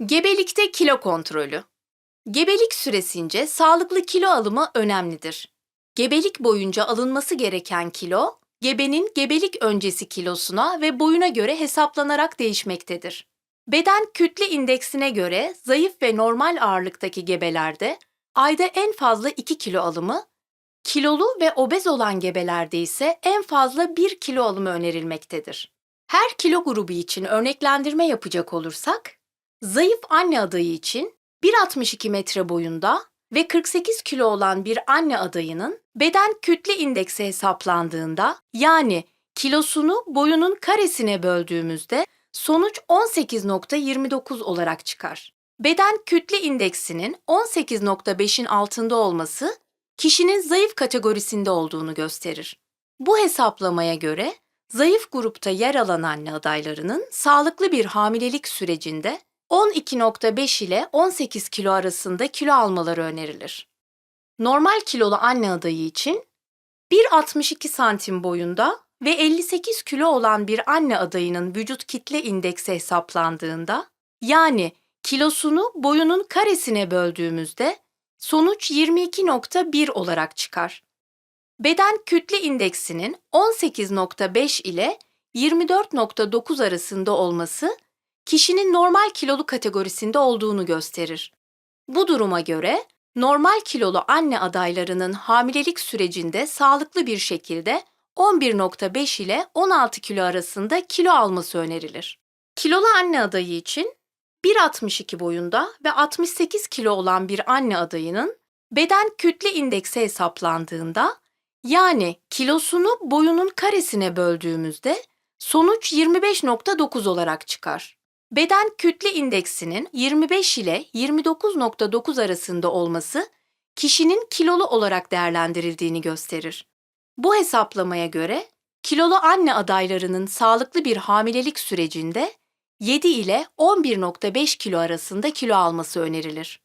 Gebelikte kilo kontrolü. Gebelik süresince sağlıklı kilo alımı önemlidir. Gebelik boyunca alınması gereken kilo, gebenin gebelik öncesi kilosuna ve boyuna göre hesaplanarak değişmektedir. Beden kütle indeksine göre zayıf ve normal ağırlıktaki gebelerde ayda en fazla 2 kilo alımı, kilolu ve obez olan gebelerde ise en fazla 1 kilo alımı önerilmektedir. Her kilo grubu için örneklendirme yapacak olursak, zayıf anne adayı için 1.62 metre boyunda ve 48 kilo olan bir anne adayının beden kütle indeksi hesaplandığında yani kilosunu boyunun karesine böldüğümüzde sonuç 18.29 olarak çıkar. Beden kütle indeksinin 18.5'in altında olması kişinin zayıf kategorisinde olduğunu gösterir. Bu hesaplamaya göre zayıf grupta yer alan anne adaylarının sağlıklı bir hamilelik sürecinde 12.5 ile 18 kilo arasında kilo almaları önerilir. Normal kilolu anne adayı için 1.62 santim boyunda ve 58 kilo olan bir anne adayının vücut kitle indeksi hesaplandığında yani kilosunu boyunun karesine böldüğümüzde sonuç 22.1 olarak çıkar. Beden kütle indeksinin 18.5 ile 24.9 arasında olması kişinin normal kilolu kategorisinde olduğunu gösterir. Bu duruma göre normal kilolu anne adaylarının hamilelik sürecinde sağlıklı bir şekilde 11.5 ile 16 kilo arasında kilo alması önerilir. Kilolu anne adayı için 1.62 boyunda ve 68 kilo olan bir anne adayının beden kütle indeksi hesaplandığında yani kilosunu boyunun karesine böldüğümüzde sonuç 25.9 olarak çıkar. Beden kütle indeksinin 25 ile 29.9 arasında olması kişinin kilolu olarak değerlendirildiğini gösterir. Bu hesaplamaya göre kilolu anne adaylarının sağlıklı bir hamilelik sürecinde 7 ile 11.5 kilo arasında kilo alması önerilir.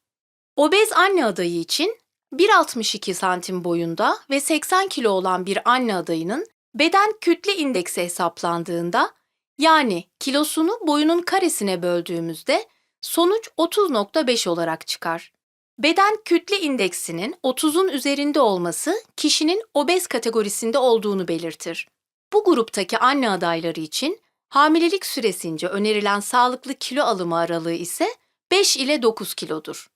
Obez anne adayı için 1.62 santim boyunda ve 80 kilo olan bir anne adayının beden kütle indeksi hesaplandığında yani kilosunu boyunun karesine böldüğümüzde sonuç 30.5 olarak çıkar. Beden kütle indeksinin 30'un üzerinde olması kişinin obez kategorisinde olduğunu belirtir. Bu gruptaki anne adayları için hamilelik süresince önerilen sağlıklı kilo alımı aralığı ise 5 ile 9 kilodur.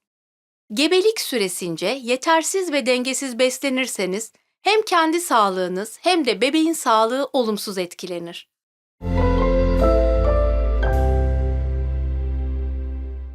Gebelik süresince yetersiz ve dengesiz beslenirseniz hem kendi sağlığınız hem de bebeğin sağlığı olumsuz etkilenir.